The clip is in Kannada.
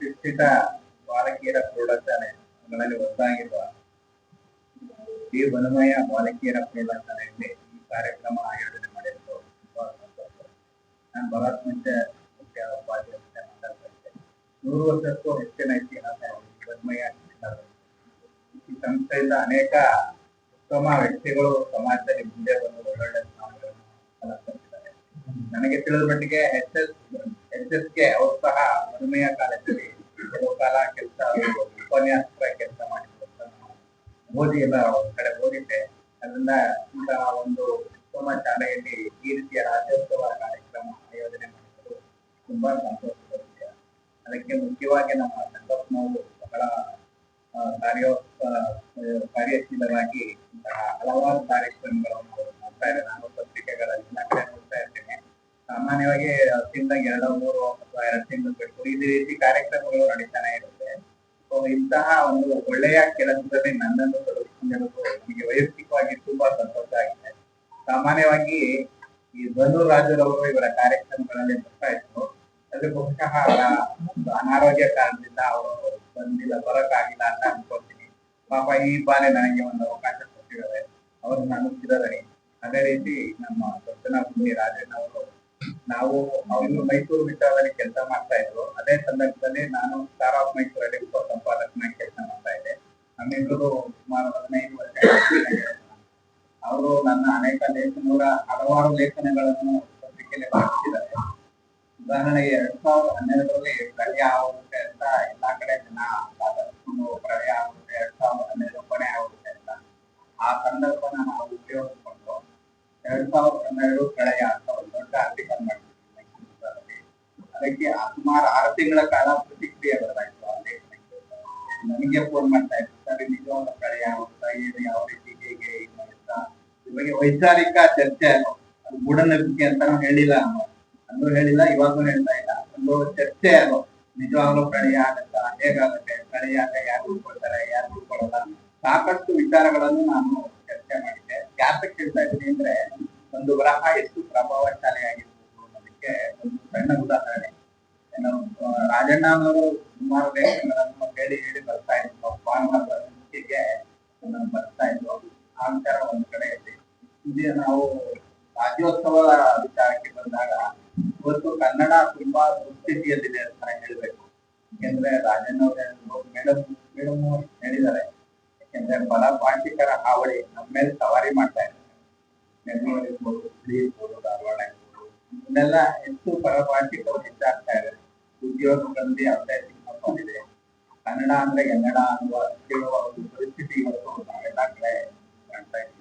ರಕ್ಷಿತ ಬಾಲಕಿಯರ ಪ್ರೌಢಶಾಲೆಗಳಲ್ಲಿ ಒಂದಾಗಿರುವ ಈ ವನಮಯ ಬಾಲಕಿಯರ ಪ್ರೌಢಶಾಲೆಯಲ್ಲಿ ಈ ಕಾರ್ಯಕ್ರಮ ಆಯೋಜನೆ ಮಾಡಿದ್ದು ತುಂಬಾ ಸಂತೋಷ. ನಾನು ಬಹಳಷ್ಟು ಮುಂಚೆ ಉಪಾಧ್ಯಕ್ಷ ಮಾತಾಡ್ತಾ ನೂರು ವರ್ಷಕ್ಕೂ ಹೆಚ್ಚಿನ ಇತಿಹಾಸ ವನಮಯ ಈ ಸಂಸ್ಥೆಯಿಂದ ಅನೇಕ ಉತ್ತಮ ವ್ಯಕ್ತಿಗಳು ಸಮಾಜದಲ್ಲಿ ಮುಂದೆ ಬಂದು ಒಳ್ಳೊಳ್ಳೆ ಸ್ಥಾನಗಳನ್ನು ನನಗೆ ತಿಳಿದ ಮಟ್ಟಿಗೆ ಎಸ್. ಎಸ್. ಕೆ ಅವರು ಸಹ ಮಧುಮೇಹ ಕಾಲದಲ್ಲಿ ಕೆಲವು ಕಾಲ ಕೆಲಸ ಉಪನ್ಯಾಸಕ ಕೆಲಸ ನಾನು ಓದಿ ಎಲ್ಲ ಕಡೆ ಓದಿದ್ದೆ ಅದರಿಂದ ಇಂತಹ ಒಂದು ಉತ್ತಮ ಶಾಲೆಯಲ್ಲಿ ಈ ರೀತಿಯ ರಾಜ್ಯೋತ್ಸವ ಕಾರ್ಯಕ್ರಮ ಆಯೋಜನೆ ಮಾಡಿದ್ದು ತುಂಬಾ ಸಂತೋಷ ಅದಕ್ಕೆ ಮುಖ್ಯವಾಗಿ ನಮ್ಮ ಸಂಘಟನವು ಬಹಳ ಕಾರ್ಯೋತ್ಸವ ಕಾರ್ಯಶೀಲರಾಗಿ ಇಂತಹ ಹಲವಾರು ಕಾರ್ಯಕ್ರಮಗಳನ್ನು ಮಾಡ್ತಾ ಇದೆ ನಾನು ಪತ್ರಿಕೆಗಳಲ್ಲಿ ಸಾಮಾನ್ಯವಾಗಿ ತಿಂಗಳಿಗೆ ಎರಡು, ಮೂರು ಅಥವಾ ಎರಡು ತಿಂಗಳು ಬಿಟ್ಟು ಈ ರೀತಿ ಕಾರ್ಯಕ್ರಮಗಳು ನಡೀತಾನೆ ಇರುತ್ತೆ. ಸೊ ಇಂತಹ ಒಂದು ಒಳ್ಳೆಯ ಕೆಲಸದಲ್ಲಿ ನನ್ನನ್ನು ತೊಡಗಿಸಿಕೊಂಡಿರೋದು ನನಗೆ ವೈಯಕ್ತಿಕವಾಗಿ ತುಂಬಾ ಸಂತೋಷ ಆಗಿದೆ. ಸಾಮಾನ್ಯವಾಗಿ ಈ ಬನ್ನೂರು ರಾಜರವರು ಇವರ ಕಾರ್ಯಕ್ರಮಗಳಲ್ಲಿ ಬರ್ತಾ ಇದ್ರು ಅದು ಬಹುಶಃ ಅನಾರೋಗ್ಯ ಕಾರಣದಿಂದ ಅವರು ಬಂದಿಲ್ಲ, ಬರಕ್ಕಾಗಿಲ್ಲ ಅಂತ ಅನ್ಕೋತೀನಿ ಪಾಪ ಈ ಬಾರಿ ನನಗೆ ಒಂದು ಅವಕಾಶ ಕೊಟ್ಟಿದ್ದಾರೆ. ಅವರು ನಾನು ಚಿರದಣಿ ಅದೇ ರೀತಿ ನಮ್ಮ ದರ್ಶನ ಭೂಮಿ ಅವರು ನಾವು ಅವನು ಮೈಸೂರು ವಿಚಾರದಲ್ಲಿ ಕೆಲಸ ಮಾಡ್ತಾ ಇದ್ರು ಅದೇ ಸಂದರ್ಭದಲ್ಲಿ ನಾನು ಸ್ಟಾರ್ ಆಫ್ ಮೈಸೂರಲ್ಲಿ ಉಪ ಸಂಪಾದಕನಾಗಿ ಕೆಲಸ ಮಾಡ್ತಾ ಇದ್ದೆ. ನಮ್ಮಿಬ್ಬರು ಸುಮಾರು ಹದಿನೈದು ವರ್ಷ ಅವರು ನನ್ನ ಅನೇಕ ಲೇಖನಗಳ ಹಲವಾರು ಲೇಖನಗಳನ್ನು ಪತ್ರಿಕೆಯಲ್ಲಿ ಬರೆಸಿದ್ದಾರೆ ಉದಾಹರಣೆಗೆ ಎರಡ್ ಸಾವಿರದ ಹನ್ನೆರಡರಲ್ಲಿ ಪ್ರಳಯ ಆಗುತ್ತೆ ಅಂತ ಎಲ್ಲಾ ಕಡೆ ಜನ ಸಾಧಿಸ್ಕೊಂಡು ಪ್ರಳಯ ಆಗುತ್ತೆ, ಎರಡ್ ಸಾವಿರದ ಹನ್ನೆರಡು ಕೊನೆ ಆಗುತ್ತೆ ಅಂತ ಆ ಸಂದರ್ಭನ ನಾವು ಉಪಯೋಗಿಸ್ಕೊಂಡು ಎರಡ್ ಸಾವಿರದ ಹನ್ನೆರಡು ಪ್ರಳಯ ಅಂತ ಮೈಸೂರಲ್ಲಿ. ಅದಕ್ಕೆ ಸುಮಾರು ಆರು ತಿಂಗಳ ಕಾಲ ಪ್ರತಿಕ್ರಿಯೆ ಬರಲಾಯಿತು. ನನಗೆ ಫೋನ್ ಮಾಡ್ತಾ ಇತ್ತು ಸರ್ ನಿಜವಾದ ಕಡೆ ಆಗುತ್ತಾ ಏನು, ಯಾವ ರೀತಿ, ಹೇಗೆ ಅಂತ? ಬಗ್ಗೆ ವೈಚಾರಿಕ ಚರ್ಚೆ ಅದು ಮೂಢನಂಬಿಕೆ ಅಂತಾನು ಹೇಳಿಲ್ಲ ಅಂತ ಅಂದ್ರೂ ಹೇಳಿಲ್ಲ ಇವಾಗೂ ಹೇಳ್ತಾ ಇಲ್ಲ. ಒಂದು ಚರ್ಚೆ ಅದು ನಿಜವಾಗ್ಲೂ ಪ್ರಳಯ ಆಗತ್ತ ಹೇಗಾಗುತ್ತೆ ಪ್ರಳಯ ಆಗ ಯಾರು ಉಳ್ಕೊಳ್ತಾರೆ, ಯಾರು ಉಳ್ಕೊಳ್ಳಲ್ಲ ಸಾಕಷ್ಟು ವಿಚಾರಗಳನ್ನು ನಾನು ಚರ್ಚೆ ಮಾಡಿದ್ದೆ. ಯಾತಕ್ಕೆ ಹೇಳ್ತಾ ಇದ್ದೀನಿ ಅಂದ್ರೆ, ಒಂದು ಗ್ರಹ ಎಷ್ಟು ಪ್ರಭಾವಶಾಲಿಯಾಗಿರ್ಬೋದು ಆಗಿರ್ಬೋದು ಒಂದು ಸಣ್ಣ ಉದಾಹರಣೆ ಏನೋ ರಾಜಣ್ಣ ಅವರು ಸುಮಾರು ಲೇಖನಗಳನ್ನು ಹೇಳಿ ಹೇಳಿ ಬರ್ತಾ ಇದ್ರು ಭಾನುವಾರ ಸಂಚಿಕೆಗೆ ಬರ್ತಾ ಇದ್ರು ಆ ಒಂದ್ ಕಡೆ ಇದೆ ಇದೆ ನಾವು ರಾಜ್ಯೋತ್ಸವ ವಿಚಾರಕ್ಕೆ ಬಂದಾಗ ಇವತ್ತು ಕನ್ನಡ ತುಂಬಾ ದುಸ್ಥಿತಿಯಲ್ಲಿದೆ ಅಂತ ಹೇಳ್ಬೇಕು ಯಾಕೆಂದ್ರೆ ರಾಜಣ್ಣ ಅವರು ಮೇಡಮ್ ಮೇಡಮ್ ಹೇಳಿದ್ದಾರೆ ಯಾಕೆಂದ್ರೆ ಬಲ ಪಾಂಡಿಕರ ಹಾವಳಿ ನಮ್ಮ ಮೇಲೆ ಸವಾರಿ ಮಾಡ್ತಾ ಇದ್ದಾರೆ ಬೆಂಗಳೂರು ಇರ್ಬೋದು ಹುಬ್ಳಿ ಇರ್ಬೋದು ಧಾರವಾಡ ಇರ್ಬೋದು ಇದನ್ನೆಲ್ಲ ಹೆಚ್ಚು ಪರಭಾಷಿಕರು ಹೆಚ್ಚಾಗ್ತಾ ಇದೆ ಉದ್ಯೋಗಗಳಲ್ಲಿ ಅವರೇ ಬಂದಿದೆ ಕನ್ನಡ ಅಂದ್ರೆ ಕನ್ನಡ ಅನ್ನುವ ಕೇಳುವ ಒಂದು ಪರಿಸ್ಥಿತಿ ಇವತ್ತು ನಾವೆಲ್ಲ ಕಡೆ ಕಾಣ್ತಾ ಇದ್ದೀವಿ.